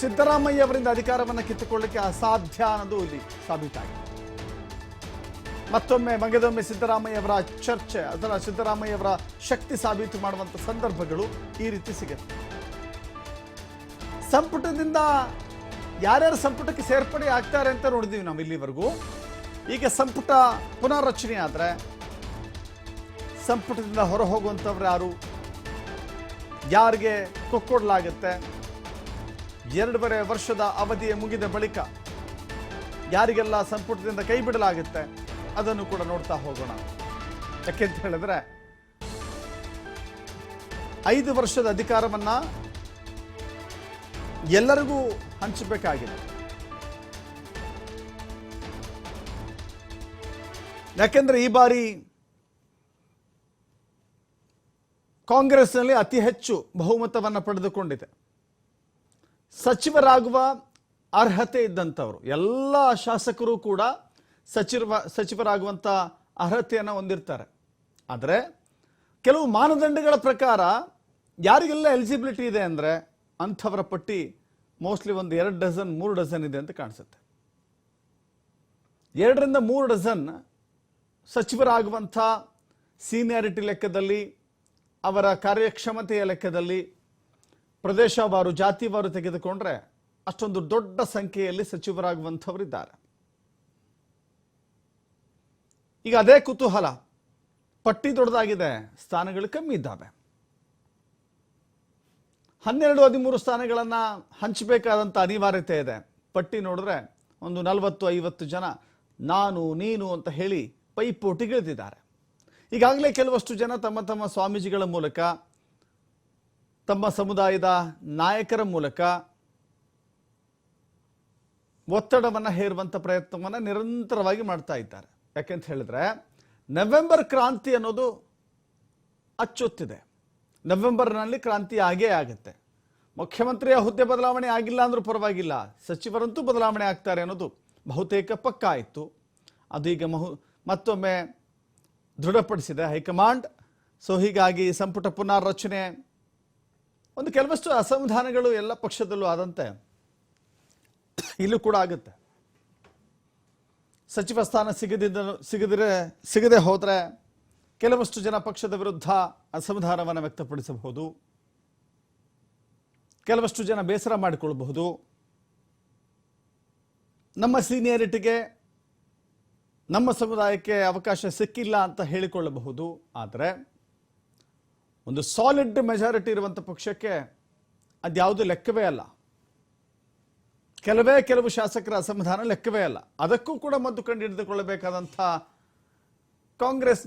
ಸಿದ್ದರಾಮಯ್ಯ ಅವರಿಂದ ಅಧಿಕಾರವನ್ನು ಕಿತ್ತುಕೊಳ್ಳಕ್ಕೆ ಅಸಾಧ್ಯ ಅನ್ನೋದು ಇಲ್ಲಿ ಸಾಬೀತಾಗಿದೆ. ಮತ್ತೊಮ್ಮೆ ಮಗದೊಮ್ಮೆ ಸಿದ್ದರಾಮಯ್ಯ ಅವರ ಚರ್ಚೆ, ಅದರ ಸಿದ್ದರಾಮಯ್ಯ ಅವರ ಶಕ್ತಿ ಸಾಬೀತು ಮಾಡುವಂಥ ಸಂದರ್ಭಗಳು ಈ ರೀತಿ ಸಿಗುತ್ತೆ. ಸಂಪುಟದಿಂದ ಯಾರ್ಯಾರು ಸಂಪುಟಕ್ಕೆ ಸೇರ್ಪಡೆ ಆಗ್ತಾರೆ ಅಂತ ನೋಡಿದೀವಿ ನಾವು ಇಲ್ಲಿವರೆಗೂ. ಈಗ ಸಂಪುಟ ಪುನರ್ರಚನೆ ಆದರೆ ಸಂಪುಟದಿಂದ ಹೊರ ಹೋಗುವಂಥವ್ರು ಯಾರು? ಯಾರಿಗೆ ಕೊಕ್ಕೊಡ್ಲಾಗುತ್ತೆ? ಎರಡೂವರೆ ವರ್ಷದ ಅವಧಿಯ ಮುಗಿದ ಬಳಿಕ ಯಾರಿಗೆಲ್ಲ ಸಂಪುಟದಿಂದ ಕೈ ಬಿಡಲಾಗುತ್ತೆ ಅದನ್ನು ಕೂಡ ನೋಡ್ತಾ ಹೋಗೋಣ. ಯಾಕೆಂತ ಹೇಳಿದ್ರೆ ಐದು ವರ್ಷದ ಅಧಿಕಾರವನ್ನ ಎಲ್ಲರಿಗೂ ಹಂಚಬೇಕಾಗಿದೆ. ಯಾಕೆಂದ್ರೆ ಈ ಬಾರಿ ಕಾಂಗ್ರೆಸ್ನಲ್ಲಿ ಅತಿ ಹೆಚ್ಚು ಬಹುಮತವನ್ನು ಪಡೆದುಕೊಂಡಿದೆ. ಸಚಿವರಾಗುವ ಅರ್ಹತೆ ಇದ್ದಂಥವರು. ಎಲ್ಲ ಶಾಸಕರು ಕೂಡ ಸಚಿವ ಸಚಿವರಾಗುವಂಥ ಅರ್ಹತೆಯನ್ನು ಹೊಂದಿರ್ತಾರೆ. ಆದರೆ ಕೆಲವು ಮಾನದಂಡಗಳ ಪ್ರಕಾರ ಯಾರಿಗೆಲ್ಲ ಎಲಿಜಿಬಿಲಿಟಿ ಇದೆ ಅಂದರೆ ಅಂಥವರ ಪಟ್ಟಿ ಮೋಸ್ಟ್ಲಿ ಒಂದು ಎರಡು ಡಜನ್, ಮೂರು ಡಜನ್ ಇದೆ ಅಂತ ಕಾಣಿಸುತ್ತೆ. ಎರಡರಿಂದ ಮೂರು ಡಜನ್ ಸಚಿವರಾಗುವಂಥ ಸೀನಿಯಾರಿಟಿ ಲೆಕ್ಕದಲ್ಲಿ, ಅವರ ಕಾರ್ಯಕ್ಷಮತೆಯ ಲೆಕ್ಕದಲ್ಲಿ ಪ್ರದೇಶವಾರು, ಜಾತಿವಾರು ತೆಗೆದುಕೊಂಡ್ರೆ ಅಷ್ಟೊಂದು ದೊಡ್ಡ ಸಂಖ್ಯೆಯಲ್ಲಿ ಸಚಿವರಾಗುವಂಥವರಿದ್ದಾರೆ. ಈಗ ಅದೇ ಕುತೂಹಲ, ಪಟ್ಟಿ ದೊಡ್ಡದಾಗಿದೆ, ಸ್ಥಾನಗಳು ಕಮ್ಮಿ ಇದ್ದಾವೆ. ಹನ್ನೆರಡು, ಹದಿಮೂರು ಸ್ಥಾನಗಳನ್ನು ಹಂಚಬೇಕಾದಂಥ ಅನಿವಾರ್ಯತೆ ಇದೆ. ಪಟ್ಟಿ ನೋಡಿದ್ರೆ ಒಂದು ನಲವತ್ತು, ಐವತ್ತು ಜನ ನಾನು, ನೀನು ಅಂತ ಹೇಳಿ ಪೈಪೋಟಿಗಿಳಿದಿದ್ದಾರೆ ಈಗಾಗಲೇ ಕೆಲವಷ್ಟು ಜನ ತಮ್ಮ ತಮ್ಮ ಸ್ವಾಮೀಜಿಗಳ ಮೂಲಕ ತಮ್ಮ ಸಮುದಾಯದ ನಾಯಕರ ಮೂಲಕ ಒತ್ತಡವನ್ನು ಹೇರುವಂಥ ಪ್ರಯತ್ನವನ್ನು ನಿರಂತರವಾಗಿ ಮಾಡ್ತಾ ಇದ್ದಾರೆ. ಯಾಕೆಂತ ಹೇಳಿದ್ರೆ, ನವೆಂಬರ್ ಕ್ರಾಂತಿ ಅನ್ನೋದು ಅಚ್ಚುತ್ತಿದೆ. ನವೆಂಬರ್ನಲ್ಲಿ ಕ್ರಾಂತಿ ಆಗೇ ಆಗುತ್ತೆ. ಮುಖ್ಯಮಂತ್ರಿಯ ಹುದ್ದೆ ಬದಲಾವಣೆ ಆಗಿಲ್ಲ ಅಂದರೂ ಪರವಾಗಿಲ್ಲ. ಸಚಿವರಂತೂ ಬದಲಾವಣೆ ಆಗ್ತಾರೆ ಅನ್ನೋದು ಬಹುತೇಕ ಪಕ್ಕ ಆಯಿತು ಅದು ಈಗ ಮಹು ಮತ್ತೊಮ್ಮೆ ದೃಢಪಡಿಸಿದೆ ಹೈಕಮಾಂಡ್. ಸೊ ಹೀಗಾಗಿ ಸಂಪುಟ ಪುನರ್ರಚನೆ ಒಂದು ಕೆಲವಷ್ಟು ಅಸಮಾಧಾನಗಳು ಎಲ್ಲ ಪಕ್ಷದಲ್ಲೂ ಆದಂತೆ ಇಲ್ಲೂ ಕೂಡ ಆಗುತ್ತೆ. ಸಚಿವ ಸ್ಥಾನ ಸಿಗದಿದ್ದ ಸಿಗದಿರೆ ಸಿಗದೆ ಹೋದರೆ ಕೆಲವಷ್ಟು ಜನ ಪಕ್ಷದ ವಿರುದ್ಧ ಅಸಮಾಧಾನವನ್ನು ವ್ಯಕ್ತಪಡಿಸಬಹುದು. ಕೆಲವಷ್ಟು ಜನ ಬೇಸರ ಮಾಡಿಕೊಳ್ಳಬಹುದು ನಮ್ಮ ಸೀನಿಯರಿಟಿಗೆ ನಮ್ಮ ಸಮುದಾಯಕ್ಕೆ ಅವಕಾಶ ಸಿಕ್ಕಿಲ್ಲ ಅಂತ ಹೇಳಿಕೊಳ್ಳಬಹುದು. ಆದರೆ ಒಂದು ಸಾಲಿಡ್ ಮೆಜಾರಿಟಿ ಇರುವಂಥ ಪಕ್ಷಕ್ಕೆ ಅದ್ಯಾವುದು ಲೆಕ್ಕವೇ ಅಲ್ಲ. ಕೆಲವೇ ಕೆಲವು ಶಾಸಕರ ಅಸಮಾಧಾನ ಲೆಕ್ಕವೇ ಅಲ್ಲ. ಅದಕ್ಕೂ ಕೂಡ ಮದ್ದು ಕಂಡು ಹಿಡಿದುಕೊಳ್ಳಬೇಕಾದಂಥ ಕಾಂಗ್ರೆಸ್